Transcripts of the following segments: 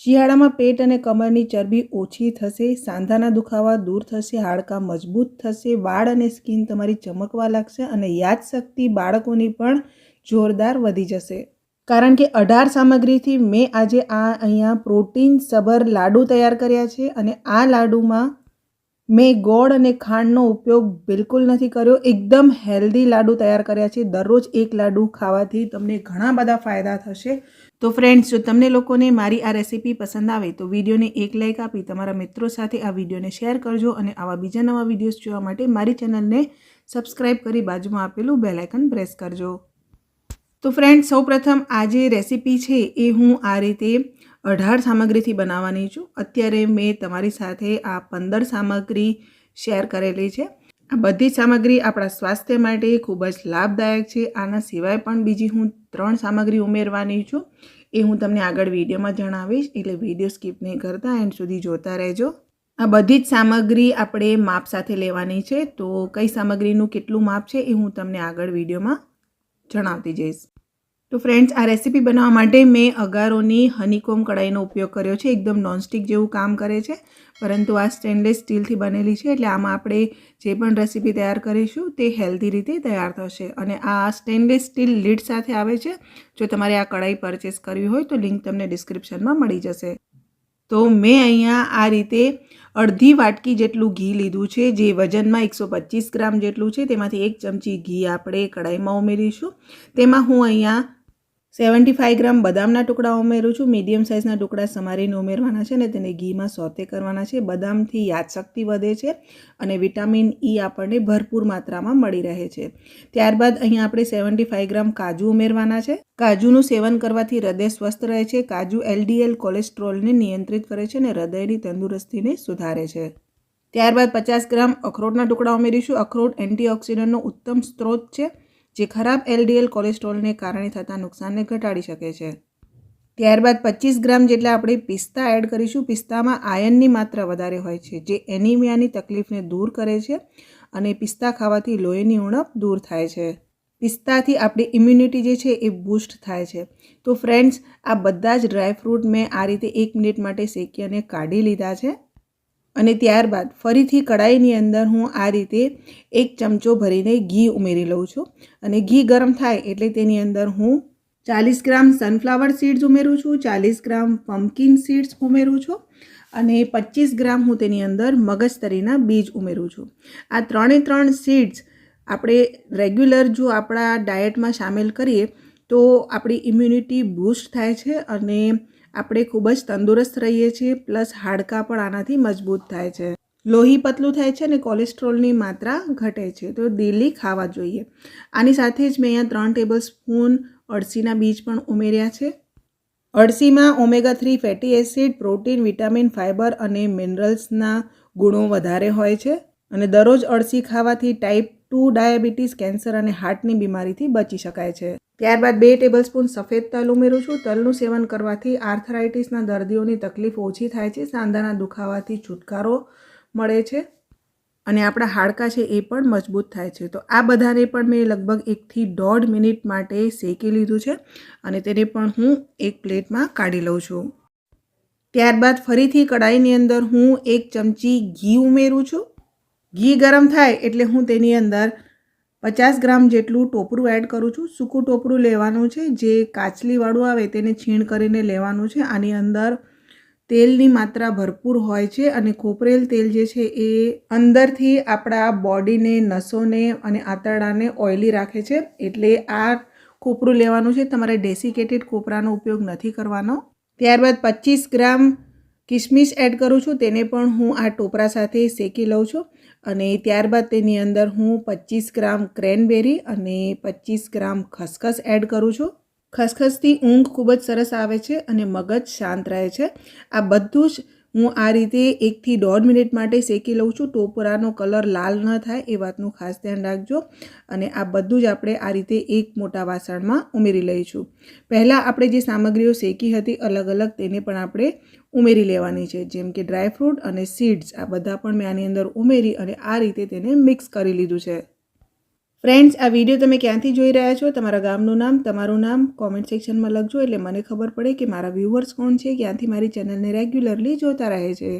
શિયાળામાં પેટ અને કમરની ચરબી ઓછી થશે, સાંધાના દુખાવા દૂર થશે, હાડકાં મજબૂત થશે, વાળ અને સ્કિન તમારી ચમકવા લાગશે અને યાદશક્તિ બાળકોની પણ જોરદાર વધી જશે. કારણ કે અઢાર સામગ્રીથી મેં આજે આ અહીંયા પ્રોટીન સભર લાડુ તૈયાર કર્યા છે અને આ લાડુમાં મેં ગોળ અને ખાંડનો ઉપયોગ બિલકુલ નથી કર્યો. એકદમ હેલ્ધી લાડુ તૈયાર કર્યા છે. દરરોજ એક લાડુ ખાવાથી તમને ઘણા બધા ફાયદા થશે. તો ફ્રેન્ડ્સ જો તમને લોકોને મારી આ રેસીપી પસંદ આવે તો વિડીયોને એક લાઇક આપી, તમારા મિત્રો સાથે આ વિડીયોને શેર કરજો અને આવા બીજા નવા વિડીયોઝ જોવા માટે મારી ચેનલને સબસ્ક્રાઈબ કરી બાજુમાં આપેલું બેલાઇકન પ્રેસ કરજો. તો ફ્રેન્ડ સૌપ્રથમ આ જે રેસીપી છે એ હું આ રીતે અઢાર સામગ્રીથી બનાવવાની છું. અત્યારે મેં તમારી સાથે આ પંદર સામગ્રી શેર કરેલી છે. આ બધી સામગ્રી આપણા સ્વાસ્થ્ય માટે ખૂબ જ લાભદાયક છે. આના સિવાય પણ બીજી હું ત્રણ સામગ્રી ઉમેરવાની છું. એ હું તમને આગળ વિડીયોમાં જણાવીશ. એટલે વીડિયો સ્કીપ નહીં કરતા, એન્ડ સુધી જોતા રહેજો. આ બધી જ સામગ્રી આપણે માપ સાથે લેવાની છે. તો કઈ સામગ્રીનું કેટલું માપ છે એ હું તમને આગળ વિડીયોમાં જણાવતી જઈશ. તો ફ્રેન્ડ્સ આ રેસીપી બનાવવા માટે મેં અગારોની હનીકોમ કઢાઈનો ઉપયોગ કર્યો છે. એકદમ નોનસ્ટિક જેવું કામ કરે છે. પરંતુ આ સ્ટેનલેસ સ્ટીલથી બનેલી છે. એટલે આમાં આપણે જે પણ રેસીપી તૈયાર કરીશું તે હેલ્ધી રીતે તૈયાર થશે. અને આ સ્ટેનલેસ સ્ટીલ લીડ સાથે આવે છે. જો તમારે આ કઢાઈ પરચેસ કરવી હોય તો લિંક તમને ડિસ્ક્રિપ્શનમાં મળી જશે. તો મેં અહીંયા આ રીતે અડધી વાટકી જેટલું ઘી લીધું છે, જે વજનમાં એકસો પચીસ ગ્રામ જેટલું છે. તેમાંથી એક ચમચી ઘી આપણે કઢાઈમાં ઉમેરીશું. તેમાં હું અહીંયા સેવન્ટી ફાઇવ ગ્રામ બદામના ટુકડા ઉમેરું છું. મીડિયમ સાઇઝના ટુકડા સમારીને ઉમેરવાના છે અને તેને ઘીમાં સોતે કરવાના છે. બદામથી યાદશક્તિ વધે છે અને વિટામિન ઈ આપણને ભરપૂર માત્રામાં મળી રહે છે. ત્યારબાદ અહીંયા આપણે સેવન્ટી ફાઇવ ગ્રામ કાજુ ઉમેરવાના છે. કાજુનું સેવન કરવાથી હૃદય સ્વસ્થ રહે છે. કાજુ એલડીએલ કોલેસ્ટ્રોલને નિયંત્રિત કરે છે અને હૃદયની તંદુરસ્તીને સુધારે છે. ત્યારબાદ પચાસ ગ્રામ અખરોટના ટુકડા ઉમેરીશું. અખરોટ એન્ટીઓક્સિડન્ટનો ઉત્તમ સ્ત્રોત છે. જે ખરાબ એલડીએલ કોલેસ્ટ્રોલને કારણે થતા નુકસાનને ઘટાડી શકે છે. ત્યારબાદ પચીસ ગ્રામ જેટલા આપણે પિસ્તા એડ કરીશું. પિસ્તામાં આયનની માત્રા વધારે હોય છે, જે એનિમિયાની તકલીફને દૂર કરે છે અને પિસ્તા ખાવાથી લોહીની ઉણપ દૂર થાય છે. પિસ્તાથી આપણી ઇમ્યુનિટી જે છે એ બૂસ્ટ થાય છે. તો ફ્રેન્ડ્સ આ બધા જ ડ્રાયફ્રૂટ મેં આ રીતે એક મિનિટ માટે શેકી અને કાઢી લીધા છે. અને ત્યારબાદ ફરીથી કડાઈની અંદર હું આ રીતે એક ચમચો ભરીને ઘી ઉમેરી લઉં છું. અને ઘી ગરમ થાય એટલે તેની અંદર હું ચાલીસ ગ્રામ સનફ્લાવર સીડ્સ ઉમેરું છું, ચાલીસ ગ્રામ પમ્પકિન સીડ્સ ઉમેરું છું અને પચીસ ગ્રામ હું તેની અંદર મગજતરીના બીજ ઉમેરું છું. આ ત્રણે ત્રણ સીડ્સ આપણે રેગ્યુલર જો આપણા ડાયટમાં સામેલ કરીએ તો આપણી ઇમ્યુનિટી બૂસ્ટ થાય છે અને આપણે ખૂબ જ તંદુરસ્ત રહીએ છીએ, પ્લસ હાડકાં પણ આનાથી મજબૂત થાય છે. લોહી પતલું થાય છે અને કોલેસ્ટ્રોલની માત્રા ઘટે છે. તો ડેલી ખાવા જોઈએ. આની સાથે જ મેં અહીંયા ત્રણ ટેબલ સ્પૂન અળસીના બીજ પણ ઉમેર્યા છે. અળસીમાં omega three fatty acid protein vitamin fibre અને મિનરલ્સના ગુણો વધારે હોય છે. અને દરરોજ અળસી ખાવાથી ટાઈપ ટુ ડાયાબિટીસ કેન્સર અને હાર્ટની બીમારીથી બચી શકાય છે. ત્યારબાદ બે ટેબલસ્પૂન સફેદ તલ ઉમેરું છું. તલનું સેવન કરવાથી આર્થરાઇટિસના દર્દીઓની તકલીફ ઓછી થાય છે. સાંધાના દુખાવાથી છુટકારો મળે છે અને આપણા હાડકાં છે એ પણ મજબૂત થાય છે. તો આ બધાને પણ મેં લગભગ એકથી દોઢ મિનિટ માટે શેકી લીધું છે અને તેને પણ હું એક પ્લેટમાં કાઢી લઉં છું. ત્યારબાદ ફરીથી કડાઈની અંદર હું એક ચમચી ઘી ઉમેરું છું. ઘી ગરમ થાય એટલે હું તેની અંદર પચાસ ગ્રામ જેટલું ટોપરું એડ કરું છું. સૂકું ટોપરું લેવાનું છે, જે કાચલીવાળું આવે તેને છીણ કરીને લેવાનું છે. આની અંદર તેલની માત્રા ભરપૂર હોય છે અને ખોપરેલ તેલ જે છે એ અંદરથી આપણા બોડીને, નસોને અને આંતરડાને ઓઇલી રાખે છે. એટલે આ ખોપરું લેવાનું છે. તમારે ડેસિકેટેડ ખોપરાનો ઉપયોગ નથી કરવાનો. ત્યારબાદ પચીસ ગ્રામ કિસમિસ એડ કરું છું, તેને પણ હું આ ટોપરા સાથે શેકી લઉં છું અને ત્યારબાદ તેની અંદર હું પચીસ ગ્રામ ક્રેનબેરી અને પચીસ ગ્રામ ખસખસ એડ કરું છું. ખસખસથી ઊંઘ ખૂબ જ સરસ આવે છે અને મગજ શાંત રહે છે. આ બધું જ હું આ રીતે એકથી દોઢ મિનિટ માટે શેકી લઉં છું. ટોપરાનો કલર લાલ ન થાય એ વાતનું ખાસ ધ્યાન રાખજો. અને આ બધું જ આપણે આ રીતે એક મોટા વાસણમાં ઉમેરી લઈશું. પહેલાં આપણે જે સામગ્રીઓ શેકી હતી અલગ અલગ તેને પણ આપણે ઉમેરી લેવાની છે. જેમ કે ડ્રાયફ્રૂટ અને સીડ્સ આ બધા પણ મેં આની અંદર ઉમેરી અને આ રીતે તેને મિક્સ કરી લીધું છે. ફ્રેન્ડ્સ આ વીડિયો તમે ક્યાંથી જોઈ રહ્યા છો? તમારા ગામનું નામ, તમારું નામ કોમેન્ટ સેક્શનમાં લખજો એટલે મને ખબર પડે કે મારા વ્યૂવર્સ કોણ છે, ક્યાંથી મારી ચેનલને રેગ્યુલરલી જોતા રહે છે.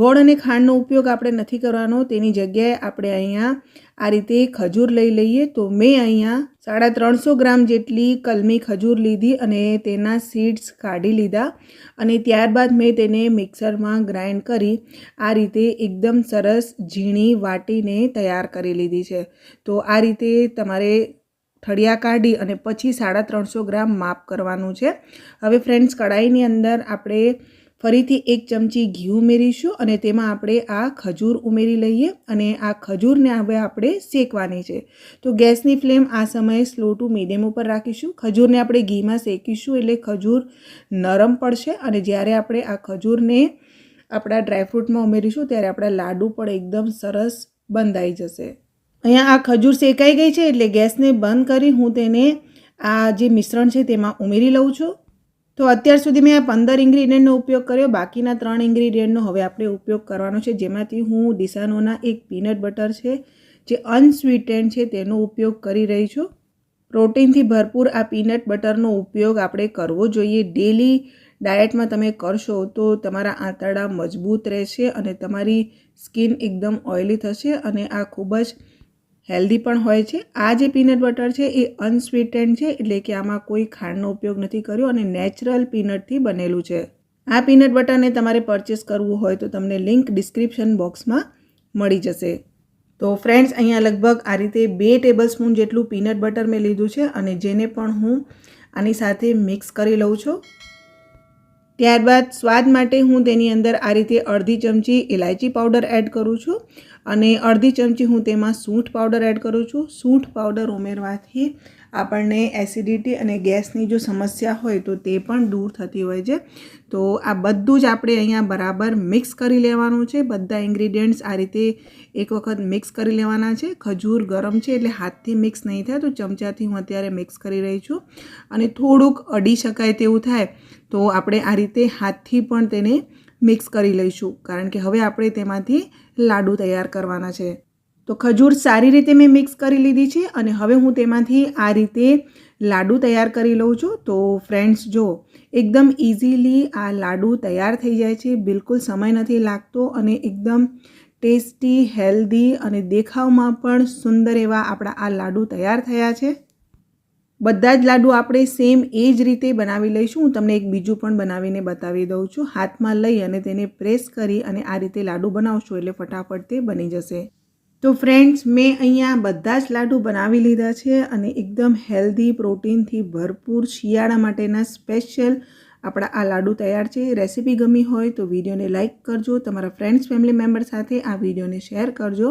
ગોળ અને ખાંડનો ઉપયોગ આપણે નથી કરવાનો. તેની જગ્યાએ આપણે અહીંયા આ રીતે ખજૂર લઈ લઈએ. તો મેં અહીંયા સાડા ત્રણસો ગ્રામ જેટલી કલમી ખજૂર લીધી અને તેના સીડ્સ કાઢી લીધા. અને ત્યારબાદ મેં તેને મિક્સરમાં ગ્રાઇન્ડ કરી આ રીતે એકદમ સરસ ઝીણી વાટીને તૈયાર કરી લીધી છે. તો આ રીતે તમારે ઠળિયા કાઢી અને પછી સાડા ત્રણસો ગ્રામ માપ કરવાનું છે. હવે ફ્રેન્ડ્સ, કઢાઈની અંદર આપણે ફરીથી એક ચમચી ઘી ઉમેરીશું અને તેમાં આપણે આ ખજૂર ઉમેરી લઈએ અને આ ખજૂરને હવે આપણે શેકવાની છે. તો ગેસની ફ્લેમ આ સમયે સ્લો ટુ મીડિયમ ઉપર રાખીશું. ખજૂરને આપણે ઘીમાં શેકીશું એટલે ખજૂર નરમ પડશે અને જ્યારે આપણે આ ખજૂરને આપણા ડ્રાયફ્રૂટમાં ઉમેરીશું ત્યારે આપણા લાડુ પણ એકદમ સરસ બંધાઈ જશે. અહીંયા આ ખજૂર શેકાઈ ગઈ છે એટલે ગેસને બંધ કરી હું તેને આ જે મિશ્રણ છે તેમાં ઉમેરી લઉં છું. તો અત્યાર સુધી મેં આ પંદર ઇન્ગ્રીડિયન્ટનો ઉપયોગ કર્યો. બાકીના ત્રણ ઇન્ગ્રીડિયન્ટનો હવે આપણે ઉપયોગ કરવાનો છે. જેમાંથી હું ડિસાનોના એક પીનટ બટર છે, જે અનસ્વીટેન્ડ છે, તેનો ઉપયોગ કરી રહી છું. પ્રોટીનથી ભરપૂર આ પીનટ બટરનો ઉપયોગ આપણે કરવો જોઈએ. ડેલી ડાયટમાં તમે કરશો તો તમારા આંતરડા મજબૂત રહેશે અને તમારી સ્કિન એકદમ ઓઇલી થશે અને આ ખૂબ જ હેલ્ધી પણ હોય છે. આ જે પીનટ બટર છે એ અનસ્વીટેન્ડ છે એટલે કે આમાં કોઈ ખાંડનો ઉપયોગ નથી કર્યો અને નેચરલ પીનટથી બનેલું છે. આ પીનટ બટરને તમારે પરચેસ કરવું હોય તો તમને લિંક ડિસ્ક્રિપ્શન બોક્સમાં મળી જશે. તો ફ્રેન્ડ્સ અહીંયા લગભગ આ રીતે બે ટેબલ સ્પૂન જેટલું પીનટ બટર મેં લીધું છે અને જેને પણ હું આની સાથે મિક્સ કરી લઉં છું. ત્યારબાદ સ્વાદ માટે હું તેની અંદર આ રીતે અડધી ચમચી ઇલાયચી પાવડર એડ કરું છું. અને અડધી ચમચી હું તેમાં સૂંઠ પાવડર એડ કરું છું. સૂંઠ પાવડર ઉમેરવાથી આપણને એસિડિટી અને ગેસની જો સમસ્યા હોય તો તે પણ દૂર થતી હોય છે. તો આ બધું જ આપણે અહીંયા બરાબર મિક્સ કરી લેવાનું છે. બધા ઇન્ગ્રીડિયન્ટ્સ આ રીતે એક વખત મિક્સ કરી લેવાના છે. ખજૂર ગરમ છે એટલે હાથથી મિક્સ નહીં થાય તો ચમચાથી હું અત્યારે મિક્સ કરી રહી છું. અને થોડુંક અડી શકાય તેવું થાય તો આપણે આ રીતે હાથથી પણ તેને મિક્સ કરી લઈશું. કારણ કે હવે આપણે તેમાંથી લાડુ તૈયાર કરવાના છે. તો ખજૂર સારી રીતે મેં મિક્સ કરી લીધી છે અને હવે હું તેમાંથી આ રીતે લાડુ તૈયાર કરી લઉં છું. તો ફ્રેન્ડ્સ, જો એકદમ ઇઝીલી આ લાડુ તૈયાર થઈ જાય છે, બિલકુલ સમય નથી લાગતો અને એકદમ ટેસ્ટી, હેલ્ધી અને દેખાવમાં પણ સુંદર એવા આપણા આ લાડુ તૈયાર થયા છે. બધા જ લાડુ આપણે સેમ એ જ રીતે બનાવી લઈશું. હું તમને એક બીજું પણ બનાવીને બતાવી દઉં છું. હાથમાં લઈ અને તેને પ્રેસ કરી અને આ રીતે લાડુ બનાવશો એટલે ફટાફટ તે બની જશે. તો ફ્રેન્ડ્સ મેં અહીંયા બધા જ લાડુ બનાવી લીધા છે અને એકદમ હેલ્ધી પ્રોટીનથી ભરપૂર શિયાળા માટેના સ્પેશિયલ આપણા આ લાડુ તૈયાર છે. રેસીપી ગમી હોય તો વિડીયોને લાઇક કરજો. તમારા ફ્રેન્ડ્સ ફેમિલી મેમ્બર સાથે આ વિડીયોને શેર કરજો.